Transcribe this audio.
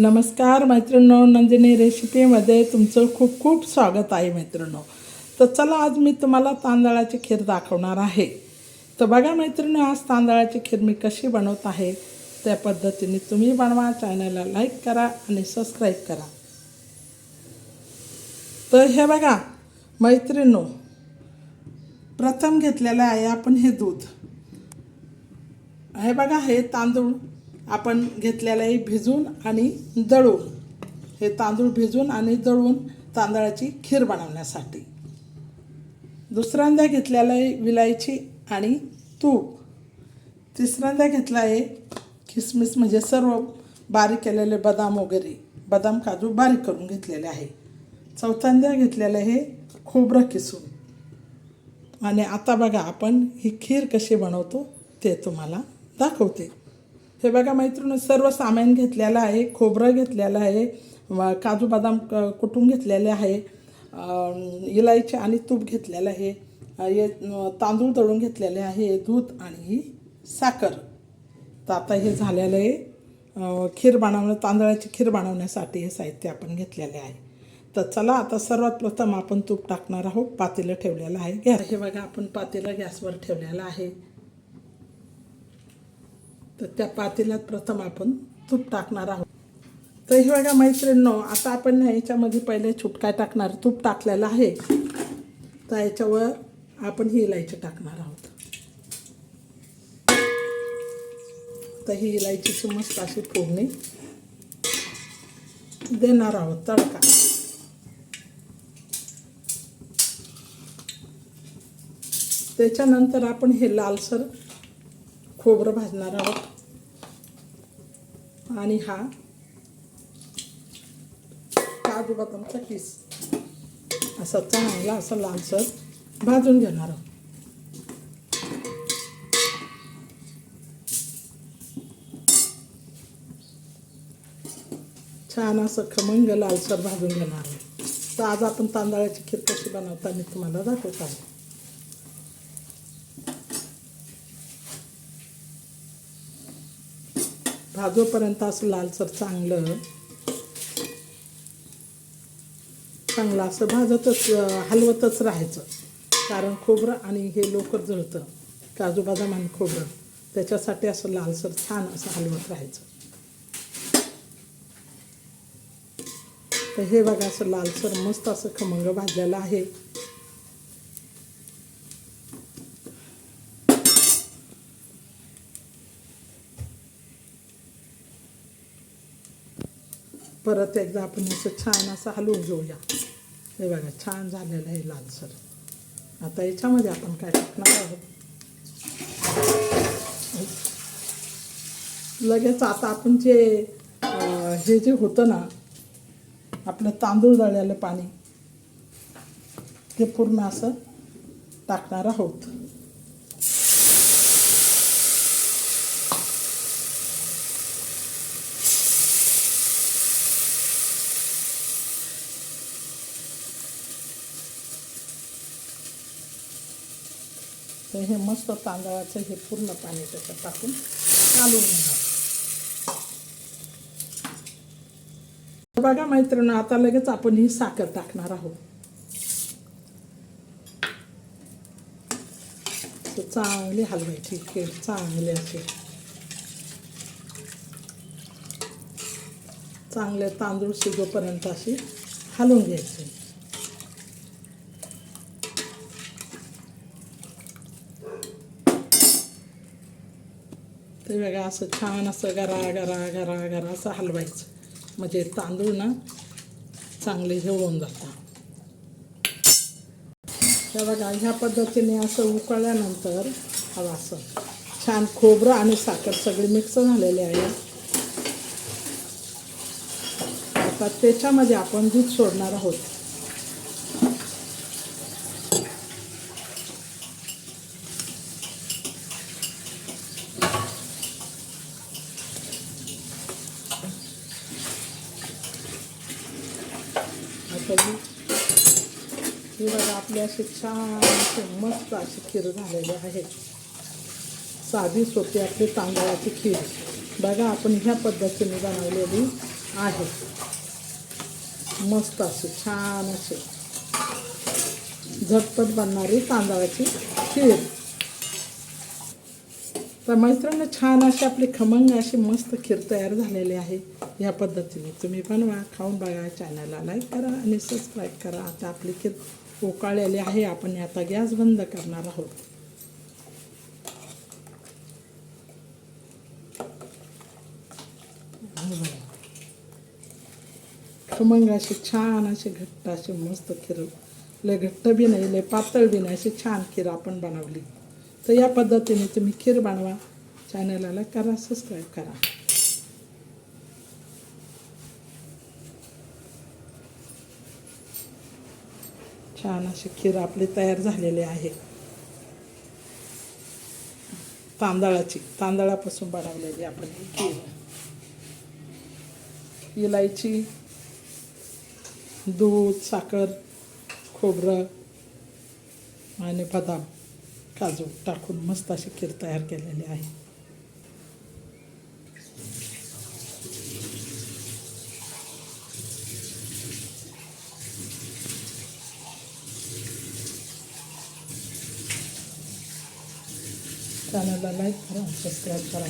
नमस्कार मैत्रिणो नंदिनी रेसिपीमध्ये तुमचं खूप खूप स्वागत आहे मैत्रिणो तर चला आज मी तुम्हाला तांदळाची खीर दाखवणार आहे. तर बघा मैत्रिणी आज तांदळाची खीर मी कशी बनवत आहे त्या पद्धतीने तुम्ही बनवा चॅनलला लाईक करा आणि सबस्क्राईब करा. तर हे बघा मैत्रिणींनो प्रथम घेतलेलं आहे आपण हे दूध. हे बघा हे तांदूळ आपण घेतलेलं आहे भिजून आणि दळून. हे तांदूळ भिजून आणि दळून तांदळाची खीर बनवण्यासाठी. दुसऱ्यांदा घेतलेलं आहे विलायची आणि तूप. तिसऱ्यांदा घेतला आहे किसमिस म्हणजे सर्व बारीक केलेले बदाम वगैरे. बदाम काजू बारीक करून घेतलेले आहे. चौथ्यांदा घेतलेलं आहे खोबरं किसून. आणि आता बघा आपण ही खीर कशी बनवतो ते तुम्हाला दाखवते. हे बघा मैत्रिणी सर्व सामान घेतलेलं आहे खोबरं घेतलेलं आहे काजू बदाम क- कुटून घेतलेले आहे इलायची आणि तूप घेतलेलं आहे हे तांदूळ तळून घेतलेले आहे दूध आणि साखर. तर आता हे झालेलं आहे खीर बनवणं तांदळाची खीर बनवण्यासाठी हे साहित्य आपण घेतलेले आहे. तर चला आता सर्वात प्रथम आपण तूप टाकणार आहोत पातेलं ठेवलेलं आहे गॅस हे बघा आपण पातेलं गॅसवर ठेवलेलं आहे. तर त्या पातेल्यात प्रथम आपण तूप टाकणार आहोत. तर हे बघा मैत्रिणींनो आता आपण ह्याच्यामध्ये पहिले छुटकाय टाकणार? तूप टाकलेलं आहे. तर याच्यावर आपण ही इलायची टाकणार आहोत. तर ही इलायचीची मस्त अशी फोडणी देणार आहोत. तडका. त्याच्यानंतर आपण हे लालसर खोबरं भाजणार आहोत. आणि हा काजू बदामचा किस. असा चांगला असा लालसर भाजून घेणार आहोत. छान असं खमंग लालसर भाजून घेणार आहे तर आज आपण तांदळाची खीर कशी बनवता मी तुम्हाला दाखवत आहे. भाजोपर्यंत असं लालसर चांगलं. चांगलं असं भाजतच हलवतच राहायचं. कारण खोबरं आणि हे लवकर जळतं. काजू बदाम आणि खोबरं. त्याच्यासाठी असं लालसर छान असं हलवत राहायचं. तर हे बघा असं लालसर मस्त असं खमंग भाजलेलं आहे. परत एकदा आपण असं छान असं हलवून घेऊया. हे बघा छान झालेलं आहे लालसर. आता याच्यामध्ये आपण काय टाकणार आहोत? लगेच आता आपण जे हे जे होतं ना आपलं तांदूळ दळलेलं पाणी ते पूर्ण असं टाकणार आहोत. तर हे मस्त तांदळाचं हे पूर्ण पाणी त्याच्यात टाकून चालू घेणार. बघा मैत्रिणी आता लगेच आपण ही साखर टाकणार आहोत. तर चांगली हलवायची केळ चांगली असे. चांगले तांदूळ शिजोपर्यंत अशी हलवून घ्यायची. ते बघा असं छान असं गरा गरा गरा गरा असं हलवायचं. म्हणजे तांदूळ ना चांगले हे होऊन जातात. तर बघा ह्या पद्धतीने असं उकळल्यानंतर हवं असं छान खोबरं आणि साखर सगळी मिक्स झालेली आहे. आता त्याच्यामध्ये आपण दूध सोडणार आहोत. आता ही बघा आपली अशी छान मस्त अशी खीर झालेली आहे साधी सोपी आपली तांदळाची खीर. बघा आपण ह्या पद्धतीने बनवलेली आहे. मस्त अशी छान अशी झटपट बनणारी तांदळाची खीर. तर मैत्रिणी छान अशी आपली खमंग अशी मस्त खीर तयार झालेली आहे या पद्धतीने. तुम्ही बनवा खाऊन बघा चॅनलला लाईक करा आणि सबस्क्राईब करा. आता आपली खीर उकाळलेली आहे आपण आता गॅस बंद करणार आहोत. खमंग अशी छान अशी घट्ट अशी मस्त खीर. लय घट्ट बी नाही लय पातळ बी नाही अशी छान खीर आपण बनवली. तर या पद्धतीने तुम्ही खीर बनवा चॅनलला करा सबस्क्राईब करा. छान अशी खीर आपली तयार झालेली आहे. तांदळाची तांदळापासून बनवलेली आपण ही खीर. इलायची दूध साखर खोबरं आणि बदाम. काजू टाकून मस्त अशी खीर तयार केलेली आहे. चॅनलला लाईक करा सबस्क्राईब करा.